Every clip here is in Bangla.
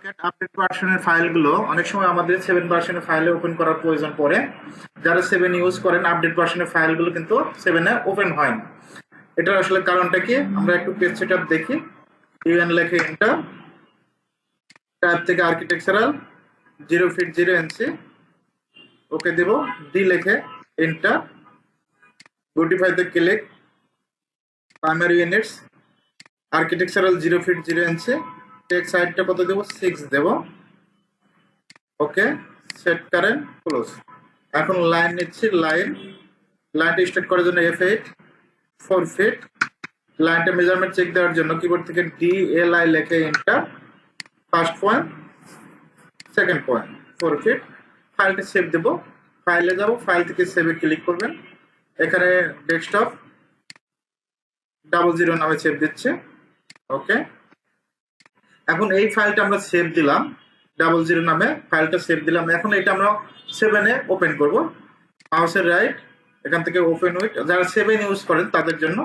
আপডেট ভার্সনের ফাইলগুলো অনেক সময় আমাদের সেভেন ভার্সনের ফাইলে ওপেন করার প্রয়োজন পড়ে। যারা সেভেন ইউজ করেন আপডেট ভার্সনের ফাইলগুলো কিন্তু সেভেনে ওপেন হয় না। এটার আসলে কারণটা কি? আমরা একটু পেজ সেট দেখি। ইউএন লেখে এন্টার ট্যাব থেকে architectural zero feet zero NC okay দেব। ডি লেখে enter গুটিফাইতে click primary units architectural zero feet zero inch take সাইডটা কত দেবো? সিক্স দেব। ওকে সেট কারেন্ট ক্লোজ এখন লাইন নিচ্ছি লাইন লাইনটা স্টার্ট করার জন্য এফ এইট ফোর ফিট লাইনটা মেজারমেন্ট চেক দেওয়ার জন্য কিবোর্ড থেকে ডি এল আই লেখে enter first point second point four feet ফাইলটা সেভ দেব। ফাইলে যাব। ফাইল থেকে সেভে ক্লিক করবেন। এখানে ডেস্কটপ ডাবল জিরো নামে সেভ দিচ্ছে। ওকে এখন এই ফাইলটা আমরা সেভ দিলাম ডাবল জিরো নামে ফাইলটা সেভ দিলাম। এখন এটা আমরা সেভেনে ওপেন করব। মাউসের রাইট এখান থেকে ওপেন উইথ যারা সেভেন ইউজ করেন তাদের জন্য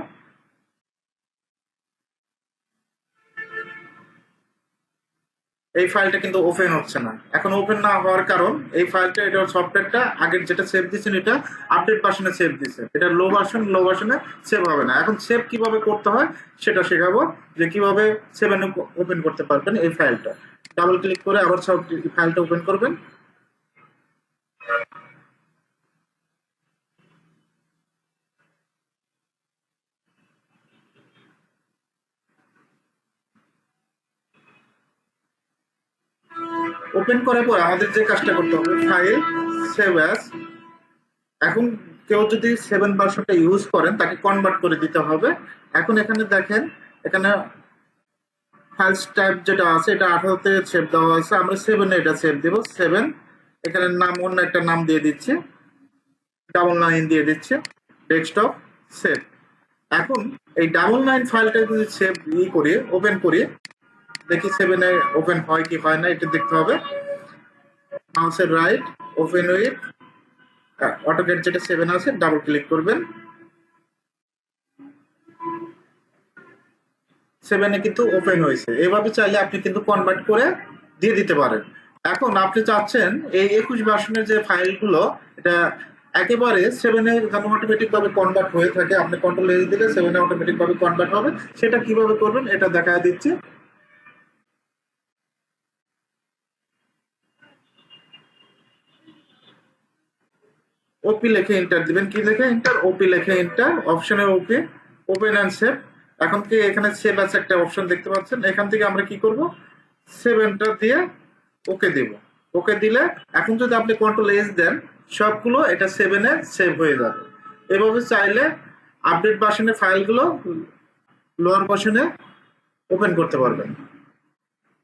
এই ফাইলটা কিন্তু ওপেন হচ্ছে না। এখন ওপেন না হওয়ার কারণ এই ফাইলটা এটা সফটওয়্যারটা আগের যেটা সেভ দিয়েছেন এটা আপডেট ভার্সনে সেভ দিয়েছে। এটা লো ভার্সন লো ভার্সনে সেভ হবে না। এখন সেভ কীভাবে করতে হয় সেটা শেখাবো যে কীভাবে সেভেন ওপেন করতে পারবেন এই ফাইলটা ডাবল ক্লিক করে আবার ফাইলটা ওপেন করবেন। ওপেন করার পর আমাদের যে কাজটা করতে হবে ফাইল সেভ অ্যাজ এখন কেউ যদি সেভেন ভার্সনটা ইউজ করেন, তাকে কনভার্ট করে দিতে হবে। এখন এখানে দেখেন, এখানে ফাইলস টাইপ যেটা আছে, এটা আঠারোতে সেভ দেওয়া আছে। আমরা সেভেনে এটা সেভ দিব সেভেন এখানে নাম, অন্য একটা নাম দিয়ে দিচ্ছি। ডাবল নাইন দিয়ে দিচ্ছে। ডেস্কটপ সেভ এখন এই ডাবল নাইন ফাইলটা যদি সেভ ই করি ওপেন করি দেখি সেভেনে ওপেন হয় কি হয় না, এটা দেখতে হবে। মাউসের রাইট ওপেন উইথ অটোকেট যেটা সেভেন আছে ডাবল ক্লিক করবেন। সেভেনে কিন্তু ওপেন হয়েছে। এভাবে চাইলে আপনি কিন্তু কনভার্ট করে দিয়ে দিতে পারেন। এখন আপনি চাচ্ছেন, এই একুশ ভার্সনের যে ফাইলগুলো এটা একেবারে সেভেনে যেন অটোমেটিকভাবে কনভার্ট হয়ে থাকে। আপনি কন্ট্রোল এস দিলে সেভেনে অটোমেটিকভাবে কনভার্ট হবে। সেটা কীভাবে করবেন, এটা দেখা দিচ্ছি। ওপি লেখে এন্টার দিবেন। কি লেখে এন্টার ওপি লেখে এন্টার অপশনে ওপি ওপেন অ্যান্ড সেভ এখন কি এখানে সেভ আছে একটা অপশন দেখতে পাচ্ছেন? এখান থেকে আমরা কি করব? সেভ এন্টার দিয়ে ওকে দেব। ওকে দিলে এখন যদি আপনি কন্ট্রোল এস দেন, সবগুলো এটা সেভেনে সেভ হয়ে যাবে। এভাবে চাইলে আপডেট ভার্সনের ফাইলগুলো লোয়ার ভার্সনে ওপেন করতে পারবেন।